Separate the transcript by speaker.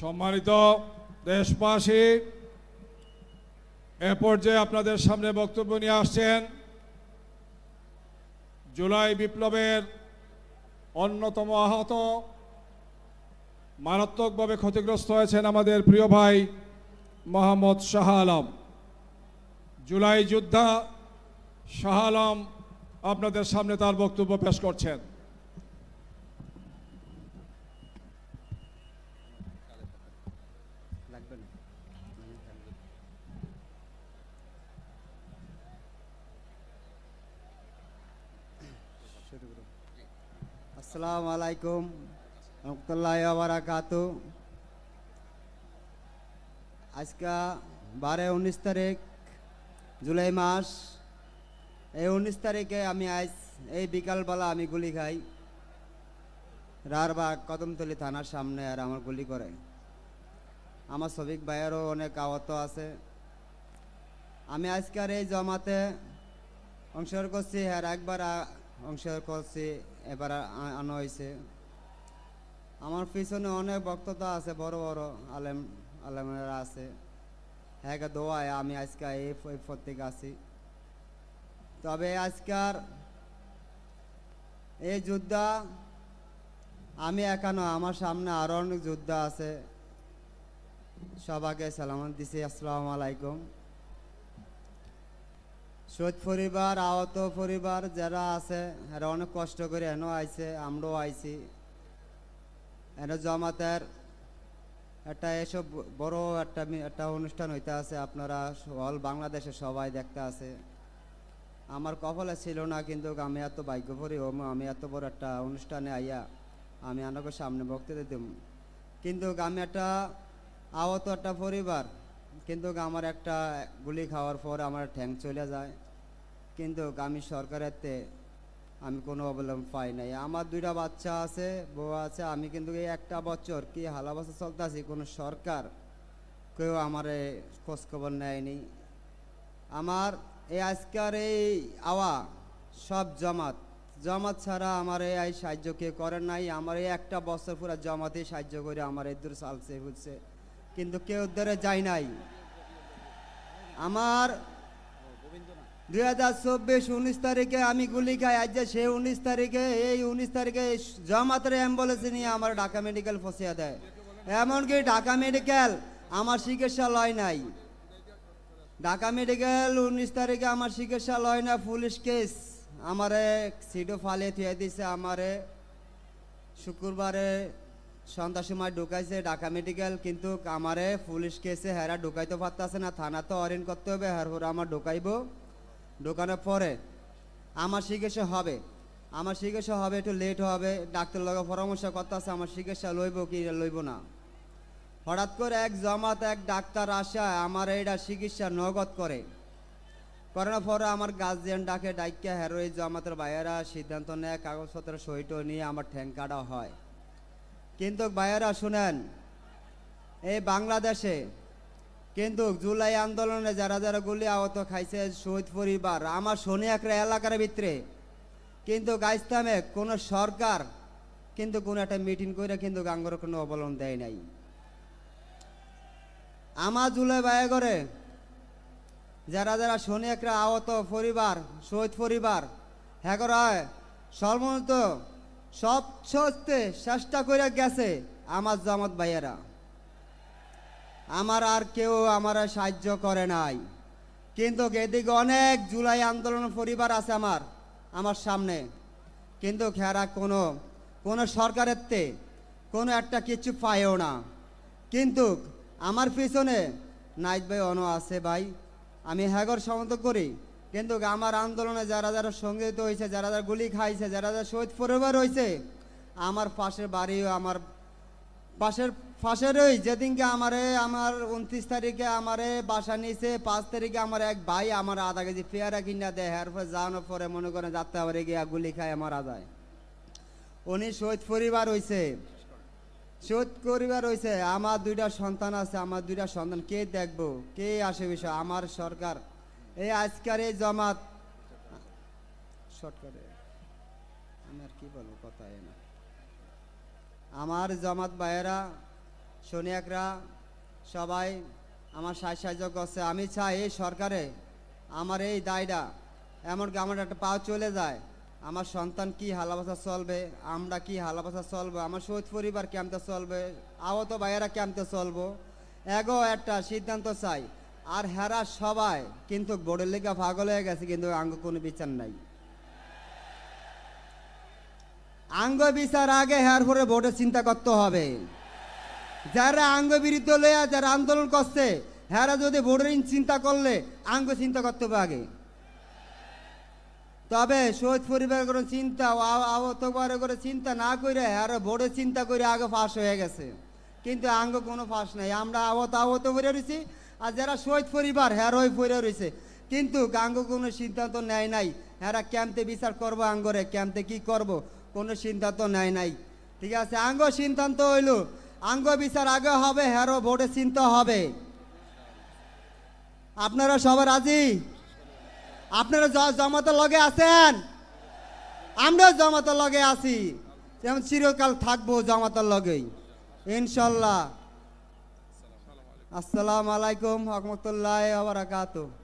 Speaker 1: সম্মানিত দেশবাসী, এ পর্যায়ে আপনাদের সামনে বক্তব্য নিয়ে আসছেন জুলাই বিপ্লবের অন্যতম আহত, মারাত্মকভাবে ক্ষতিগ্রস্ত হয়েছেন আমাদের প্রিয় ভাই মোহাম্মদ শাহ আলম। জুলাই যোদ্ধা শাহ আলম আপনাদের সামনে তার বক্তব্য পেশ করছেন
Speaker 2: লাগবে না শুরু করুন। আসসালামু আলাইকুম রহমতুল্লাহ বারাকাতু আজকে বারে উনিশ তারিখ, জুলাই মাস। এই উনিশ তারিখে আমি আজ এই বিকালবেলা আমি গুলি খাই। রারবাগ কদমতলি থানার সামনে আর আমার গুলি করে। আমার সবিক ভাইয়েরও অনেক আহত আছে। আমি আজকের এই জমাতে অংশগ্রহণ করছি আর একবার আ- অংশগ্রহণ করছি। এবার আনা হয়েছে আমার পিছনে অনেক বক্ততা আছে, বড় বড় আলেম, আলেমেরা আছে। হ্যাঁ দোয়ায় আমি আজকে এই প্রত্যেক আছি। তবে আজকার এই যোদ্ধা, আমি একা নয়, আমার সামনে আরও অনেক যোদ্ধা আছে। সবাইকে সালাম দিছি, আসসালামু আলাইকুম। শহীদ পরিবার, আহত পরিবার যারা আছে, এরা অনেক কষ্ট করে এনো আইছে, আমরাও আইছি। এনে জমাতের একটা এসব বড় একটা একটা অনুষ্ঠান হইতে আছে, আপনারা অল বাংলাদেশে সবাই দেখতে আছে। আমার কপালে ছিল না, কিন্তু আমি এত ভাগ্য পরি আমি এত বড় একটা অনুষ্ঠানে আইয়া আমি আনাকে সামনে বক্তৃতা দিম। কিন্তু আমি একটা আহত একটা পরিবার, কিন্তু আমার একটা গুলি খাওয়ার পর আমার ঠ্যাং চলে যায়। কিন্তু আমি সরকারের তে আমি কোনো অবলম্বন পাই নাই। আমার দুইটা বাচ্চা আছে, বউ আছে, আমি কিন্তু এই একটা বছর কি হালা বছর চলতে আছি কোনো সরকার কেউ আমার খোঁজখবর নেয়নি। আমার এই আজকের এই আওয়া সব জমাত জমাত ছাড়া আমার এই সাহায্য কেউ করেন নাই। আমার এই একটা বছর পুরো জমাতেই সাহায্য করে আমার এই দূর চালছে বুঝছে কিন্তু কেউ ধরে যায় নাই। আমার দুই হাজার চব্বিশ, উনিশ তারিখে আমি গুলি খাই। আজ যে সে উনিশ তারিখে, এই উনিশ তারিখে জমাতের অ্যাম্বুলেন্স নিয়ে আমার ঢাকা মেডিকেল ফসিয়া দেয়। এমনকি ঢাকা মেডিকেল আমার চিকিৎসা লয় নাই। ঢাকা মেডিকেল উনিশ তারিখে আমার চিকিৎসা লয় না, পুলিশ কেস। আমারে সিটও ফালিয়ে থুয়ে দিছে, আমারে শুক্রবারে সন্ধ্যার সময় ঢুকাইছে ঢাকা মেডিকেল, কিন্তু আমারে পুলিশ কেসে হেরা ঢুকাইতে পারতেছে না থানা তো অরিন করতে হবে হেরপর আমার ঢুকাইবো। ঢোকানোর পরে আমার চিকিৎসা হবে, আমার চিকিৎসা হবে, একটু লেট হবে ডাক্তার লগে পরামর্শ করতেছে, আমার চিকিৎসা লইব কি লইব না। হঠাৎ করে এক জমাত এক ডাক্তার আসা, আমার এইটা চিকিৎসা নগদ করে। করানোর পরে আমার গার্জিয়ান ডাকে ডাইকা হেরো এই জমাতের বাইরা সিদ্ধান্ত নেয় কাগজপত্র সহিত নিয়ে আমার ঠ্যাং কাটা হয়। কিন্তু বাইরা শুনেন, এই বাংলাদেশে কিন্তু জুলাই আন্দোলনে যারা যারা গুলি আহত খাইছে শহীদ পরিবার, আমার শনি একটা এলাকার ভিতরে। কিন্তু গাইস্তামে কোনো সরকার কিন্তু কোনো একটা মিটিং করে কিন্তু গাঙ্গর কোনো অবলম্বন দেয় নাই। আমার জুলাই বায়ে করে যারা যারা শনি একটা আহত পরিবার, শহীদ পরিবার হ্যাঁ হয় সর্বমত সব চেষ্টা করে গেছে আমার জামাত ভাইয়েরা। আমার আর কেউ আমার সাহায্য করে নাই। কিন্তু এদিকে অনেক জুলাই আন্দোলন পরিবার আছে আমার আমার সামনে। কিন্তু খেরা কোনো কোনো সরকারের তে কোনো একটা কিছু পায়ও না। কিন্তু আমার পিছনে নাইট ভাই অন আছে ভাই, আমি হ্যাগর সমর্থন করি। কিন্তু আমার আন্দোলনে যারা যারা সংগীত হয়েছে যারা যারা গুলি খাইছে, যারা যারা শহীদ পরিবার হয়েছে আমার পাশের বাড়িও, আমার পাশের পাশেরই যেদিনকে আমারে, আমার উনত্রিশ তারিখে আমারে বাসা নিয়েছে, পাঁচ তারিখে আমার এক ভাই আমার আধা কেজি পেয়ারা কিনা দেয় এরপর যাওয়ানোর পরে মনে করেন যাত্রা আবার গিয়ে গুলি খায় আমার আদায় উনি শহীদ পরিবার হয়েছে শহীদ পরিবার হয়েছে আমার দুইটা সন্তান আছে, আমার দুইটা সন্তান, কে দেখব, কে আসে বিষয়, আমার সরকার। এই আজকের এই জমাত, শর্টকাটে, আমি আর কি বলব কথা না। আমার জামাত ভাইয়েরা সোনিয়াকরা সবাই আমার সাহায্য সাহায্য করছে। আমি চাই এই সরকারে আমার এই দায়টা এমনকি আমার একটা পাও চলে যায়। আমার সন্তান কি হালাবাসা চলবে, আমরা কি হালাবাসা চলবে, আমার শহীদ পরিবার কেমতে চলবে, আহত ভাইয়েরা কেমতে চলবো? এগো একটা সিদ্ধান্ত চাই। আর হেরা সবাই কিন্তু বোর্ডের লেখা পাগল হয়ে গেছে, কিন্তু আঙ্গ কোনো বিচার নাই। আঙ্গ বিচার আগে হের পরে বোর্ডের চিন্তা করতে হবে। যারা আঙ্গ বিরুদ্ধ লইয়া যারা আন্দোলন করছে, হেরা যদি ভোটের চিন্তা করলে আঙ্গ চিন্তা করতে হবে আগে। তবে শহীদ পরিবার করে চিন্তা আ- আহত করে চিন্তা না করে হেরা ভোটের চিন্তা করে আগে ফাঁস হয়ে গেছে। কিন্তু আঙ্গ কোনো ফাঁস নাই। আমরা আহত আহত করে রয়েছি আর যারা শহীদ পরিবার হের হয়ে পড়ে রয়েছে কিন্তু আঙ্গ কোনো সিদ্ধান্ত নেয় নাই। হেরা ক্যাম্পে বিচার করব আঙ্গরে ক্যাম্পে কি করব, কোনো সিদ্ধান্ত নেয় নাই। ঠিক আছে, আঙ্গ সিদ্ধান্ত হইল আঙ্গ বিচার আগে হবে হেরো ভোটে চিন্তা হবে। আপনারা সবাই রাজি? আপনারা জমাতের লগে আছেন? আমরাও জমাতের লগে আছি। যেমন চিরকাল থাকব জমাতের লগেই। ইনশাল্লাহ। আসসালামু আলাইকুম রহমতুল্লাহ বারাকাতুহ।